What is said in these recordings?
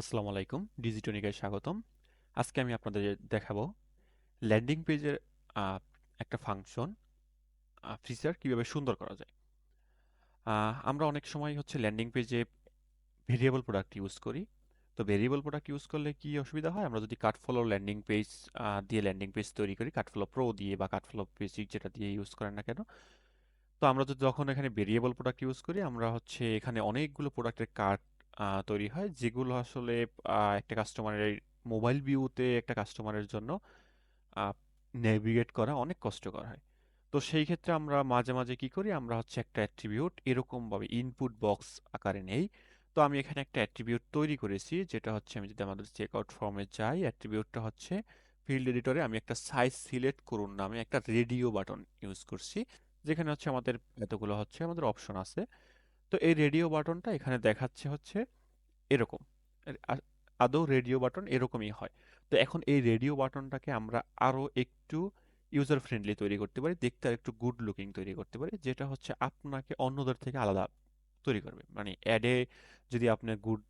আসসালামু আলাইকুম, ডিজিটনিকায় স্বাগতম। আজকে আমি আপনাদের দেখাবো ল্যান্ডিং পেজের একটা ফাংশন ফিচার কীভাবে সুন্দর করা যায়। আমরা অনেক সময় হচ্ছে ল্যান্ডিং পেজে ভেরিয়েবল প্রোডাক্ট ইউজ করি। তো ভেরিয়েবল প্রোডাক্ট ইউজ করলে কি অসুবিধা হয়? আমরা যদি কাটফলো ল্যান্ডিং পেজ দিয়ে ল্যান্ডিং পেজ তৈরি করি, কাটফলো প্রো দিয়ে বা কাটফলো বেসিক যেটা দিয়ে ইউজ করেন না কেন? তো আমরা যদি যখন এখানে ভেরিয়েবল প্রোডাক্ট ইউজ করি, আমরা হচ্ছে এখানে অনেকগুলো প্রোডাক্টের কার্ট তৈরি হয়, যেগুলো আসলে একটা কাস্টমারের মোবাইল ভিউতে একটা কাস্টমারের জন্য নেভিগেট করা অনেক কষ্টকর হয়। তো সেই ক্ষেত্রে আমরা মাঝে মাঝে কি করি? আমরা হচ্ছে একটা অ্যাট্রিবিউট এরকমভাবে ইনপুট বক্স আকারে নেই। তো আমি এখানে একটা অ্যাট্রিবিউট তৈরি করেছি, যেটা হচ্ছে আমি যদি আমাদের চেকআউট ফর্মে যাই অ্যাট্রিবিউটটা হচ্ছে ফিল্ড এডিটরে আমি একটা সাইজ সিলেক্ট করুন নামে একটা রেডিও বাটন ইউজ করছি। যেখানে হচ্ছে আমাদের এতগুলো হচ্ছে আমাদের অপশন আছে। তো এই রেডিও বাটনটা এখানে দেখাচ্ছে হচ্ছে এরকম। আদৌ রেডিও বাটন এরকমই হয়। তো এখন এই রেডিও বাটনটাকে আমরা আরও একটু ইউজার ফ্রেন্ডলি তৈরি করতে পারি, দেখতে আর একটু গুড লুকিং তৈরি করতে পারি, যেটা হচ্ছে আপনাকে অন্যদের থেকে আলাদা তৈরি করবে। মানে অ্যাডে যদি আপনার গুড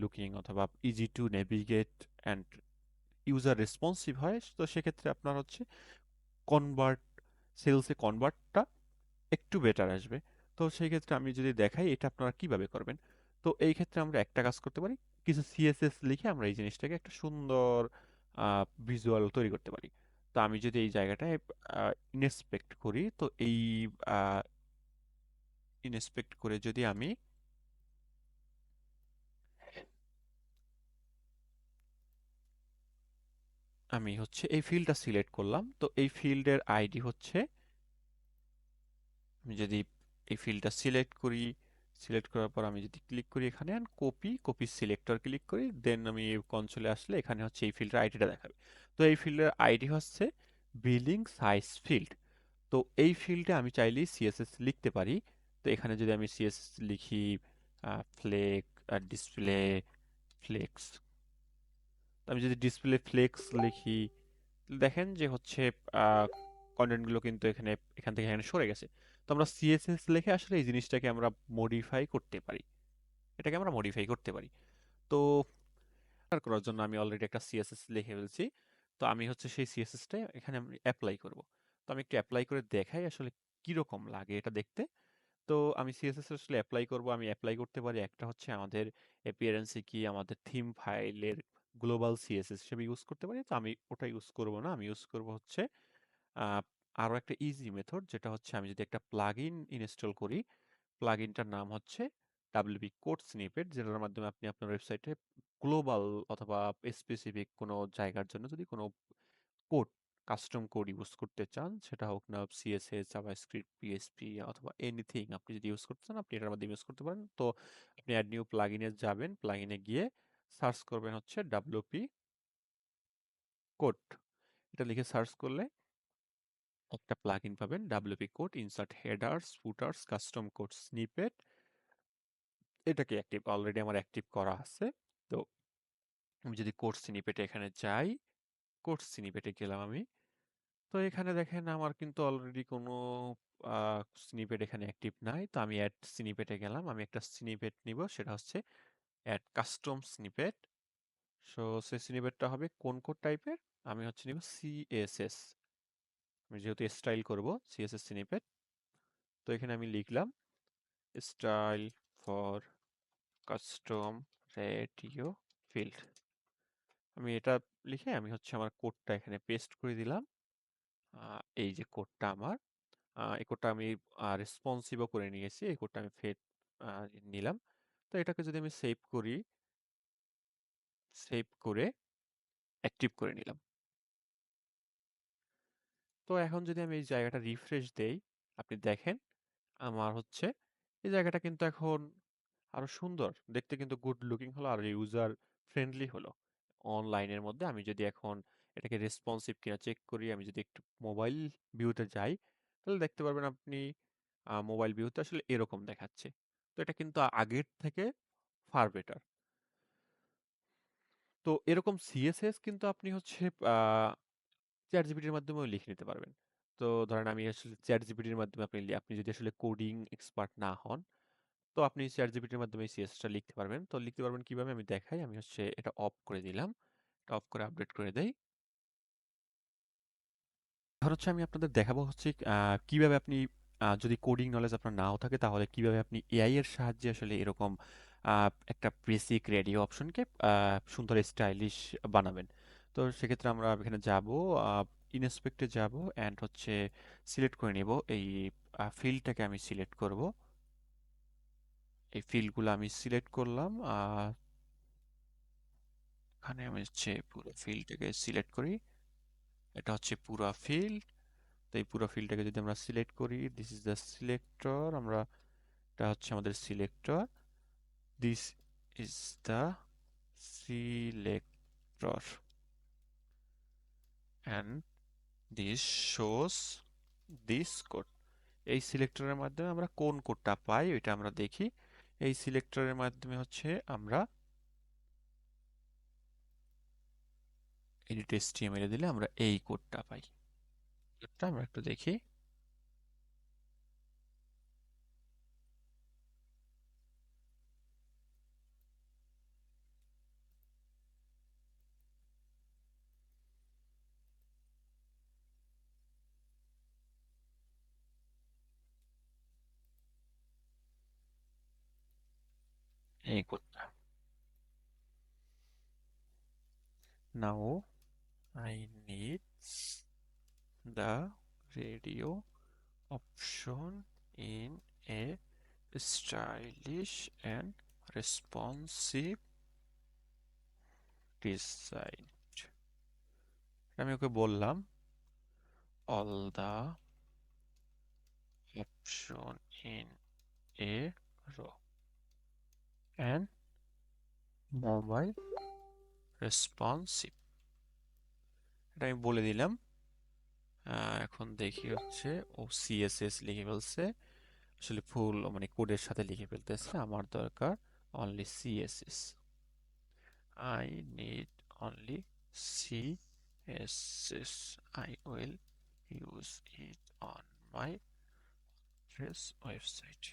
লুকিং অথবা easy to navigate and user responsive হয়, তো সেক্ষেত্রে আপনার হচ্ছে কনভার্ট সেলসে কনভার্টটা একটু বেটার আসবে। তো সেই ক্ষেত্রে আমি যদি দেখাই এটা আপনারা কীভাবে করবেন? তো এই ক্ষেত্রে আমরা একটা কাজ করতে পারি। কিছু সিএসএস লিখে আমরা এই জিনিসটাকে একটা সুন্দর ভিজুয়াল তৈরি করতে পারি। তো আমি যদি এই জায়গাটায় ইনস্পেক্ট করি, তো এই ইনস্পেক্ট করে যদি আমি আমি হচ্ছে এই ফিল্ডটা সিলেক্ট করলাম। তো এই ফিল্ডের আইডি হচ্ছে, আমি যদি এই ফিল্ডটা সিলেক্ট করি। সিলেক্ট করার পর আমি যদি ক্লিক করি এখানে কপি কপি সিলেক্টর ক্লিক করি দেন আমি কনসোলে আসলে এখানে হচ্ছে এই ফিল্ডের আইডিটা দেখাবে। তো এই ফিল্ডের আইডি হচ্ছে বিলিং সাইজ ফিল্ড তো এই ফিল্ডে আমি চাইলেই সিএসএস লিখতে পারি। তো এখানে যদি আমি সিএসএস লিখি ফ্লেক ডিসপ্লে ফ্লেক্স আমি যদি ডিসপ্লে ফ্লেক্স লিখি, দেখেন যে হচ্ছে কন্টেন্টগুলো কিন্তু এখানে, এখান থেকে এখানে সরে গেছে। তো আমরা সিএসএস লিখে আসলে এই জিনিসটাকে আমরা মডিফাই করতে পারি। এটাকে আমরা মডিফাই করতে পারি। তো করার জন্য আমি অলরেডি একটা সিএসএস লিখে ফেলছি। তো আমি হচ্ছে সেই সিএসএসটা এখানে আমি অ্যাপ্লাই করব। তো আমি একটু অ্যাপ্লাই করে দেখাই আসলে কীরকম লাগে এটা দেখতে। তো আমি সিএসএস আসলে অ্যাপ্লাই করব। আমি অ্যাপ্লাই করতে পারি একটা হচ্ছে আমাদের অ্যাপিয়ারেন্সে কি আমাদের থিম ফাইলের গ্লোবাল সিএসএস হিসেবে ইউজ করতে পারি। তো আমি ওটা ইউজ করব না। আমি ইউজ করব হচ্ছে আহ, আরও একটা ইজি মেথড যেটা হচ্ছে আমি যদি একটা প্লাগইন ইনস্টল করি প্লাগইনটার নাম হচ্ছে ডাব্লিউপি কোড স্নিপেট যেটার মাধ্যমে আপনি আপনার ওয়েবসাইটে গ্লোবাল অথবা স্পেসিফিক কোনো জায়গার জন্য যদি কোনো কোড কাস্টম কোড ইউজ করতে চান সেটা হোক না সিএসএস জাভাস্ক্রিপ্ট পিএসপি অথবা এনিথিং আপনি যদি ইউজ করতে চান আপনি এটার মাধ্যমে ইউজ করতে পারেন। তো আপনি অ্যাড নিউ প্লাগইনে যাবেন প্লাগইনে গিয়ে সার্চ করবেন হচ্ছে ডাব্লিউপি কোড এটা লিখে সার্চ করলে একটা প্লাগইন পাবেন। WP code insert headers footers custom code snippet এটাকে অ্যাক্টিভ অলরেডি আমার অ্যাক্টিভ করা আছে। তো আমি যদি কোড স্নিপেটে এখানে যাই কোড স্নিপেটে গেলাম আমি। তো এখানে দেখেন আমার কিন্তু অলরেডি কোনো স্নিপেট এখানে অ্যাক্টিভ নাই। তো আমি অ্যাড স্নিপেটে গেলাম। আমি একটা স্নিপেট নিব, সেটা হচ্ছে অ্যাড কাস্টম স্নিপেট সো সেই স্নিপেটটা হবে কোন কোড টাইপের আমি হচ্ছে নিব সিএসএস আমি যেহেতু স্টাইল করব সিএসএস স্নিপেট তো এখানে আমি লিখলাম style for custom radio field আমি এটা লিখে আমি হচ্ছে আমার কোডটা এখানে পেস্ট করে দিলাম। এই যে কোডটা আমার এই কোডটা আমি রেসপন্সিভও করে নিয়েছি, এই কোডটা আমি ফেট নিলাম। তো এটাকে যদি আমি সেভ করি সেভ করে অ্যাক্টিভ করে নিলাম। তো এখন যদি আমি এই জায়গাটা রিফ্রেশ দেই, আপনি দেখেন, আমার হচ্ছে এই জায়গাটা কিন্তু এখন আরও সুন্দর। দেখতে কিন্তু গুড লুকিং হলো, আর ইউজার ফ্রেন্ডলি হলো। অনলাইনের মধ্যে আমি যদি এখন এটাকে রেসপন্সিভ কিনা চেক করি, আমি যদি একটু মোবাইল ভিউতে যাই, তাহলে দেখতে পারবেন আপনি মোবাইল ভিউতে আসলে এরকম দেখাচ্ছে। তো এটা কিন্তু আগের থেকে ফার বেটার তো এরকম সিএসএস কিন্তু আপনি হচ্ছে চ্যাট জিপিটির মাধ্যমেও লিখে নিতে পারবেন। তো ধরেন আমি আসলে চ্যাট জিপিটির মাধ্যমে আপনি আপনি যদি আসলে কোডিং এক্সপার্ট না হন, তো আপনি চ্যাট জিপিটির মাধ্যমে সিএসএসটা লিখতে পারবেন। তো লিখতে পারবেন কীভাবে? আমি দেখাই, আমি হচ্ছে এটা অফ করে দিলাম। এটা অফ করে আপডেট করে দেই। এখন হচ্ছে আমি আপনাদের দেখাবো হচ্ছে কীভাবে আপনি যদি কোডিং নলেজ আপনার নাও থাকে, তাহলে কীভাবে আপনি এআই এর সাহায্যে আসলে এরকম একটা বেসিক রেডিও অপশনকে সুন্দর স্টাইলিশ বানাবেন। তো সেক্ষেত্রে আমরা এখানে যাব ইনস্পেক্টে যাব অ্যান্ড হচ্ছে সিলেক্ট করে নেব এই ফিল্ডটাকে আমি সিলেক্ট করব। এই ফিল্ডগুলো আমি সিলেক্ট করলাম এখানে আমি হচ্ছে পুরো ফিল্ডটাকে সিলেক্ট করি। এটা হচ্ছে পুরো ফিল্ড তো এই পুরো ফিল্ডটাকে যদি আমরা সিলেক্ট করি দিস ইজ দ্য সিলেক্টর আমরা, এটা হচ্ছে আমাদের selector this is the selector and this shows this code. এই সিলেক্টরের মাধ্যমে আমরা কোন কোডটা পাই ওইটা আমরা দেখি। এই সিলেক্টরের মাধ্যমে হচ্ছে আমরা এডিট এসটিএমএল দিলে আমরা এই কোডটা পাই। কোডটা আমরা একটু দেখি। এই কোডটা নাও I need the radio option in a stylish and responsive design. আমি ওকে বললাম all the option in a row And mobile responsive. এটা আমি বলে দিলাম। এখন দেখি হচ্ছে ও সিএসএস লিখে ফেলছে। আসলে ফুল মানে কোডের সাথে লিখে ফেলতেছে। আমার দরকার only CSS I need only CSS I will use it on my website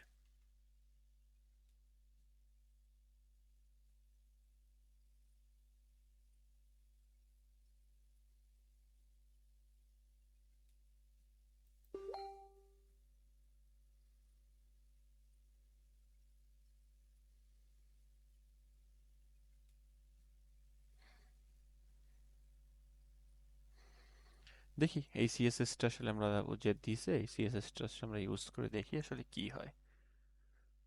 দেখি, এই সিএসএসটা আসলে আমরা যে দিছে, এই সিএসএসটা আমরা ইউজ করে দেখি আসলে কি হয়।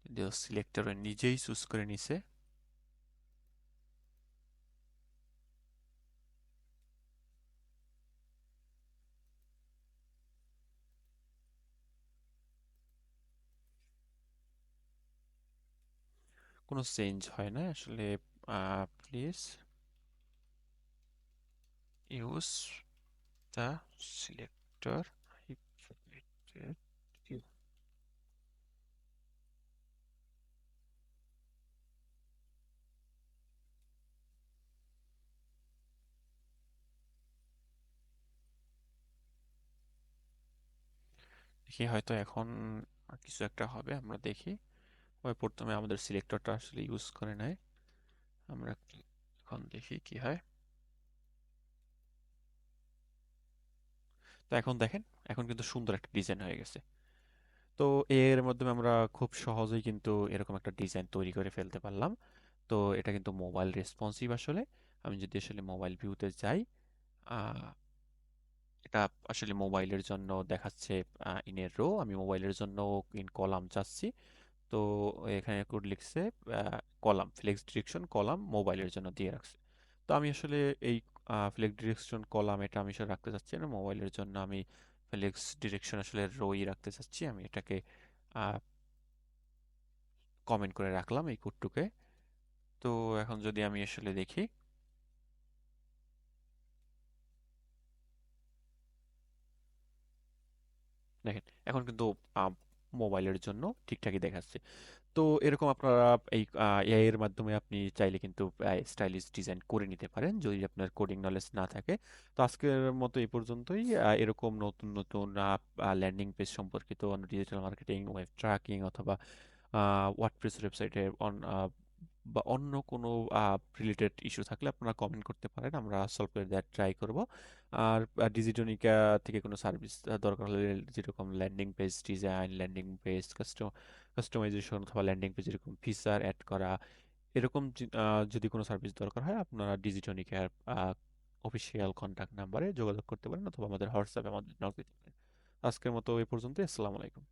যদিও সিলেক্টর নিজেই চুজ করে নিছে। কোনো চেঞ্জ হয় না আসলে প্লিজ ইউজ দ্য সিলেক্টর দেখি হয়তো এখন কিছু একটা হবে, আমরা দেখি। ওই প্রথমে আমাদের সিলেক্টরটা আসলে ইউজ করে নেয়। আমরা এখন দেখি কি হয়। তো এখন দেখেন, এখন কিন্তু সুন্দর একটা ডিজাইন হয়ে গেছে। তো এর মাধ্যমে আমরা খুব সহজেই কিন্তু এরকম একটা ডিজাইন তৈরি করে ফেলতে পারলাম। তো এটা কিন্তু মোবাইল রেসপন্সিভ আসলে। আমি যদি আসলে মোবাইল ভিউতে যাই এটা আসলে মোবাইলের জন্য দেখাচ্ছে ইন এ রো আমি মোবাইলের জন্য ইন কলাম চাচ্ছি। তো এখানে কোড লিখছে কলাম ফ্লেক্স ডিরেকশন কলাম মোবাইলের জন্য দিয়ে রাখছে। তো আমি আসলে এই ফ্লেক্স ডিরেকশন কলাম এটা আমি আসলে রাখতে চাচ্ছি না। মোবাইলের জন্য আমি ফ্লেক্স ডিরেকশন আসলে রোই রাখতে চাচ্ছি। আমি এটাকে কমেন্ট করে রাখলাম এই কোডটুকে তো এখন যদি আমি আসলে দেখি দেখেন, এখন কিন্তু মোবাইলের জন্য ঠিকঠাকই দেখাচ্ছে। তো এরকম আপনারা এই এআই এর মাধ্যমে আপনি চাইলে কিন্তু স্টাইলিশ ডিজাইন করে নিতে পারেন যদি আপনার কোডিং নলেজ না থাকে। তো আজকের মতো এই পর্যন্তই। এরকম নতুন নতুন ল্যান্ডিং পেজ সম্পর্কিত ডিজিটাল মার্কেটিং ওয়েব ট্র্যাকিং অথবা ওয়ার্ডপ্রেস ওয়েবসাইটের অন বা অন্য কোনো রিলেটেড ইস্যু থাকলে আপনারা কমেন্ট করতে পারেন, আমরা সলভ করে দেওয়ার ট্রাই করব। আর ডিজিটনিকা থেকে কোনো সার্ভিস দরকার হলে যেরকম landing page design landing page custom customization অথবা ল্যান্ডিং পেজ এরকম ফিচার অ্যাড করা, এরকম যদি কোনো সার্ভিস দরকার হয়, আপনারা ডিজিটনিকার অফিসিয়াল কন্ট্যাক্ট নাম্বারে যোগাযোগ করতে পারেন অথবা আমাদের হোয়াটসঅ্যাপে আমাদের নক দিতে পারেন। আজকের মতো এই পর্যন্ত আসসালামু আলাইকুম।